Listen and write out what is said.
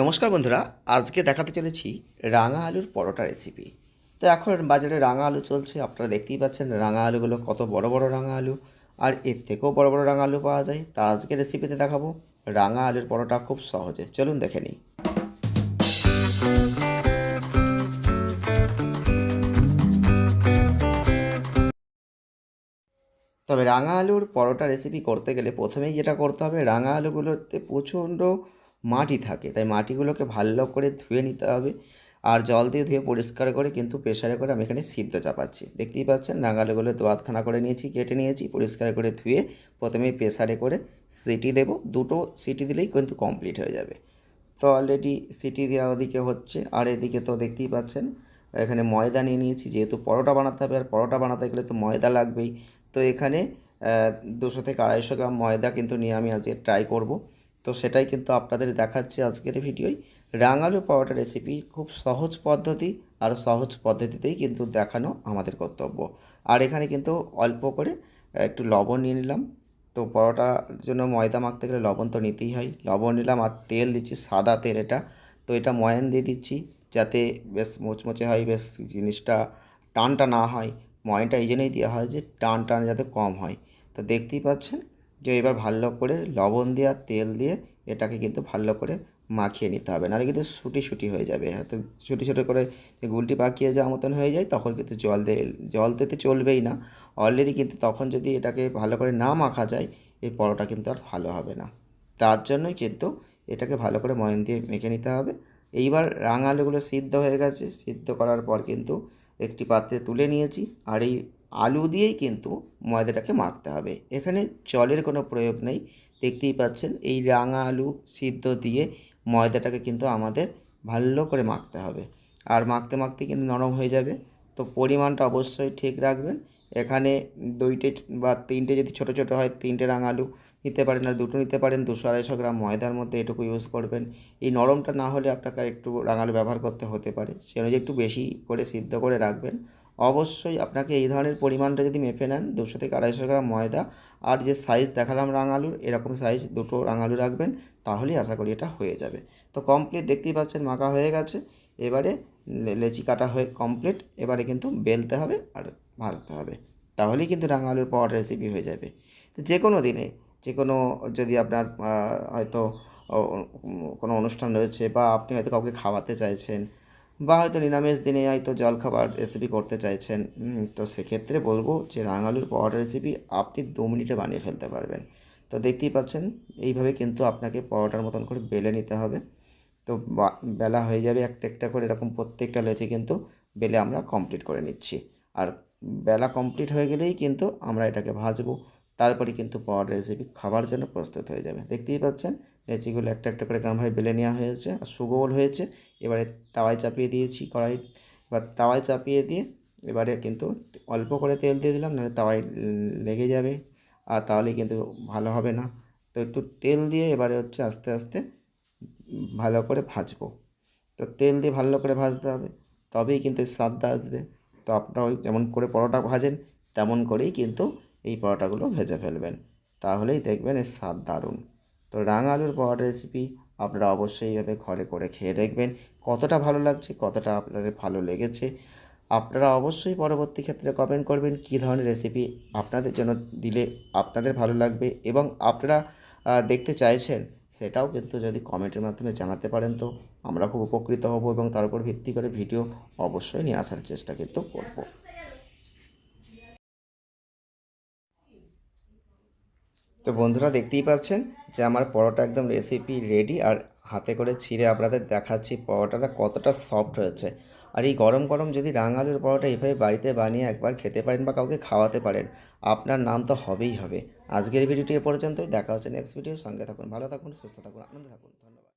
নমস্কার বন্ধুরা, আজকে দেখাতে চলেছি রাঙা আলুর পরোটা রেসিপি তো এখন বাজারে রাঙা আলু চলছে, আপনারা দেখতেই পাচ্ছেন রাঙা আলুগুলো কত বড় বড় রাঙা আলু। আর এর থেকেও বড় বড় রাঙা আলু পাওয়া যায়। তা আজকে রেসিপিতে দেখাবো রাঙা আলুর পরোটা খুব সহজে। চলুন দেখে নিই। তবে রাঙা আলুর পরোটা রেসিপি করতে গেলে প্রথমেই যেটা করতে হবে, রাঙা আলুগুলোতে প্রচণ্ড মাটি থাকে, তাই মাটিগুলোকে ভালো করে ধুয়ে নিতে হবে। আর জল দিয়ে ধুয়ে পরিষ্কার করে কিন্তু প্রেশারে করে আমি এখানে সিদ্ধ চাপাচ্ছি। দেখতেই পাচ্ছেন রাঙা আলুগুলো দোয়াতখানা করে নিয়েছি, কেটে নিয়েছি, পরিষ্কার করে ধুয়ে প্রথমেই প্রেশারে করে সিটি দেবো। দুটো সিটি দিলেই কিন্তু কমপ্লিট হয়ে যাবে। তো অলরেডি সিটি দেওয়া ওদিকে হচ্ছে। আর এদিকে তো দেখতেই পাচ্ছেন, এখানে ময়দা নিয়ে নিয়েছি, যেহেতু পরোটা বানাতে হবে, আর পরোটা বানাতে গেলে তো ময়দা লাগবেই। তো এখানে দুশো থেকে আড়াইশো গ্রাম ময়দা কিন্তু নিয়ে আমি আজকে ট্রাই করব। তো সেটাই কিন্তু আপনাদের দেখাচ্ছি আজকের ভিডিওয়। রাঙালু পরোটা রেসিপি খুব সহজ পদ্ধতি আর সহজ পদ্ধতিতেই কিন্তু দেখানো আমাদের কর্তব্য। আর এখানে কিন্তু অল্প করে একটু লবণ নিয়ে নিলাম। তো পরোটার জন্য ময়দা মাখতে গেলে লবণ তো নিতেই হয়। লবণ নিলাম আর তেল দিচ্ছি সাদা তেল এটা। তো এটা ময়ান দিয়ে দিচ্ছি যাতে বেশ মোচমোচে হয়, বেশ জিনিসটা টানটা না হয়। ময়নটা এই জন্যই দেওয়া হয় যে টান টান যাতে কম হয়। তো দেখতেই পাচ্ছেন যে এবার ভালো করে লবণ দিয়ে আর তেল দিয়ে এটাকে কিন্তু ভালো করে মাখিয়ে নিতে হবে। নাহলে কিন্তু শুটি শুটি হয়ে যাবে। হয়তো ছুটি ছোটো করে যে গুলটি পাকিয়ে যাওয়ার মতন হয়ে যায়, তখন কিন্তু জল দিয়ে জল দিতে চলবেই না। অলরেডি কিন্তু তখন যদি এটাকে ভালো করে না মাখা যায়, এই পরোটা কিন্তু আর ভালো হবে না। তার জন্যই কিন্তু এটাকে ভালো করে ময়ন দিয়ে মেখে নিতে হবে। এইবার রাঙা আলুগুলো সিদ্ধ হয়ে গেছে। সিদ্ধ করার পর কিন্তু একটি পাত্রে তুলে নিয়েছি। আর এই আলু দিয়েই কিন্তু ময়দাটাকে মাখতে হবে। এখানে জলের কোনো প্রয়োগ নেই। দেখতেই পাচ্ছেন, এই রাঙা আলু সিদ্ধ দিয়ে ময়দাটাকে কিন্তু আমাদের ভালো করে মাখতে হবে। আর মাখতে মাখতে কিন্তু নরম হয়ে যাবে। তো পরিমাণটা অবশ্যই ঠিক রাখবেন। এখানে দুইটে বা তিনটে যদি ছোটো ছোটো হয়, তিনটে রাঙা আলু নিতে পারেন আর দুটো নিতে পারেন, দুশো আড়াইশো গ্রাম ময়দার মধ্যে এটুকু ইউজ করবেন। এই নরমটা না হলে আপনাকে একটু রাঙালু ব্যবহার করতে হতে পারে। সে অনুযায়ী একটু বেশি করে সিদ্ধ করে রাখবেন। অবশ্যই আপনাকে এই ধরনের পরিমাণটা যদি মেপে নেন, দুশো থেকে আড়াইশো গ্রাম ময়দা আর যে সাইজ দেখালাম রাঙালুর, এরকম সাইজ দুটো রাঙালু রাখবেন, তাহলেই আশা করি এটা হয়ে যাবে। তো কমপ্লিট দেখতেই পাচ্ছেন মাখা হয়ে গেছে। এবারে লেচি কাটা হয়ে কমপ্লিট এবারে কিন্তু বেলতে হবে আর ভাজতে হবে। তাহলেই কিন্তু রাঙালুর পাওয়ার রেসিপি হয়ে যাবে। তো যে কোনো দিনে যে কোনো যদি আপনার হয়তো কোনো অনুষ্ঠান রয়েছে বা আপনি হয়তো কাউকে খাওয়াতে চাইছেন বা হয়তো নিরামিষ দিনে হয়তো জলখাবার রেসিপি করতে চাইছেন তো সেক্ষেত্রে বলব যে রাঙালুর পরোটা রেসিপি আপনি দু মিনিটে বানিয়ে ফেলতে পারবেন। তো দেখতেই পাচ্ছেন, এইভাবে কিন্তু আপনাকে পরোটার মতন করে বেলে নিতে হবে। তো বেলা হয়ে যাবে একটা একটা করে, এরকম প্রত্যেকটা লেচে কিন্তু বেলে আমরা কমপ্লিট করে নিচ্ছি। আর বেলা কমপ্লিট হয়ে গেলেই কিন্তু আমরা এটাকে ভাজবো। তারপরে কিন্তু পরোটা রেসিপি খাবার জন্য প্রস্তুত হয়ে যাবে। দেখতেই পাচ্ছেন লেচিগুলো একটা একটা করে গ্রামভাবে বেলে নেওয়া হয়েছে আর সুগোল হয়েছে। এবারে তাওয়ায় চাপিয়ে দিয়েছি কড়াই, এবার তাওয়ায় চাপিয়ে দিয়ে এবারে কিন্তু অল্প করে তেল দিয়ে দিলাম, নাহলে তাওয়ায় লেগে যাবে আর তাহলে কিন্তু ভালো হবে না। তো একটু তেল দিয়ে এবারে হচ্ছে আস্তে আস্তে ভালো করে ভাজবো। তো তেল দিয়ে ভালো করে ভাজতে হবে, তবেই কিন্তু স্বাদটা আসবে। তো আপনারা ওই যেমন করে পরোটা ভাজেন, তেমন করেই কিন্তু এই পরোটাগুলো ভেজে ফেলবেন। তাহলেই দেখবেন এর স্বাদ দারুণ। তো রাঙা আলুর পরোটা রেসিপি আপনারা অবশ্যই এইভাবে ঘরে করে খেয়ে দেখবেন। কতটা ভালো লাগছে, কতটা আপনাদের ভালো লেগেছে। আপনারা অবশ্যই পরবর্তী ক্ষেত্রে কমেন্ট করবেন কী ধরনের রেসিপি আপনাদের জন্য দিলে আপনাদের ভালো লাগবে এবং আপনারা দেখতে চাইছেন সেটাও কিন্তু যদি কমেন্টের মাধ্যমে জানাতে পারেন তো আমরা খুব উপকৃত হব এবং তার উপর ভিত্তি করে ভিডিও অবশ্যই নিয়ে আসার চেষ্টা কিন্তু করব। তো বন্ধুরা দেখতেই পাচ্ছেন যে আমার পরোটা একদম রেসিপি রেডি আর হাতে করে ছিঁড়ে আপনাদের দেখাচ্ছি পরোটাটা কতটা সফট হয়েছে। আর এই গরম গরম যদি রাঙালুর পরোটা এভাবে বাড়িতে বানিয়ে একবার খেতে পারেন বা কাউকে খাওয়াতে পারেন, আপনার নাম তো হবেই হবে। আজকের ভিডিওটি এ পর্যন্তই। দেখা হচ্ছে নেক্সট ভিডিও সঙ্গে থাকুন, ভালো থাকুন, সুস্থ থাকুন, আনন্দ থাকুন। ধন্যবাদ।